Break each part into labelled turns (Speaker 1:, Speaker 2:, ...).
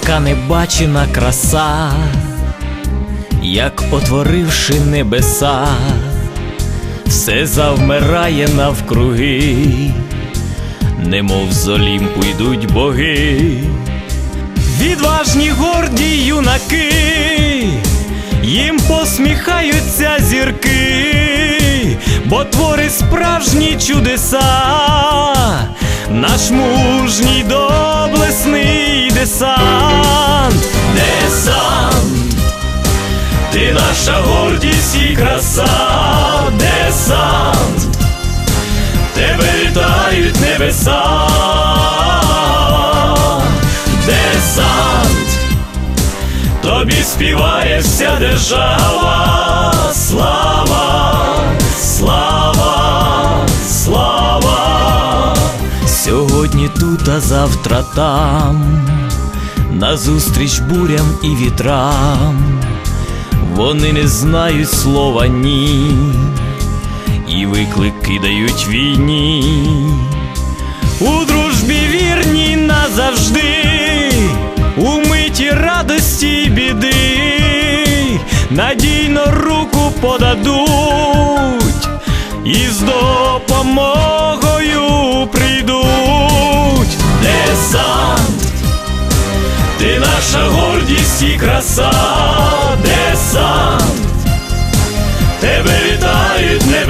Speaker 1: така небачена краса, як отворивши небеса, все завмирає навкруги, немов з Олімпу йдуть боги, відважні горді юнаки, їм посміхаються зірки, бо твори справжні чудеса, наш мужній доблесний наша гордість і краса, десант, тебе вітають небеса, десант, тобі співає вся держава, слава, слава, слава. Сьогодні тут, а завтра там, назустріч бурям і вітрам, вони не знають слова ні, і виклики дають війні. У дружбі вірні назавжди, у миті радості й біди, надійно руку подадуть і з допомогою прийдуть. Десант, ти наша гордість і краса,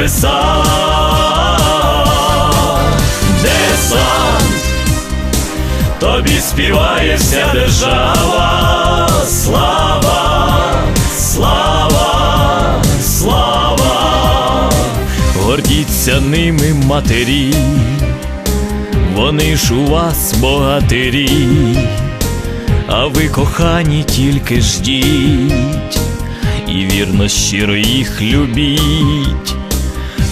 Speaker 1: небеса, десант, тобі співає вся держава, слава, слава, слава, гордіться ними матері, вони ж у вас богатирі, а ви кохані тільки ждіть. І вірно щиро їх любіть.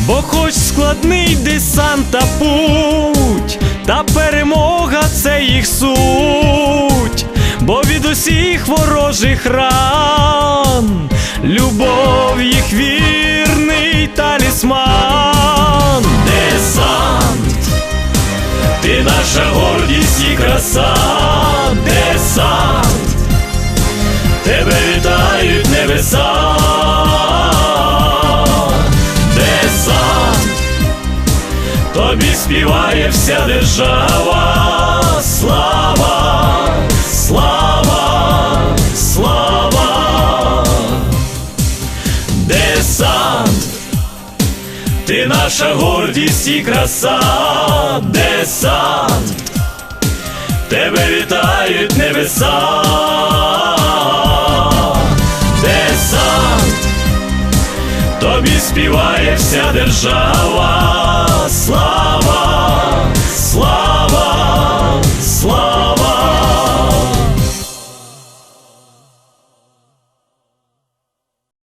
Speaker 1: Бо хоч складний десант та путь, та перемога це їх суть, бо від усіх ворожих ран, любов їх вірний талісман, десант, ти наша гордість і краса, співає вся держава, слава, слава, слава, десант, ти наша гордість і краса, десант. Тебе вітають небеса, десант, тобі співає вся держава, слава.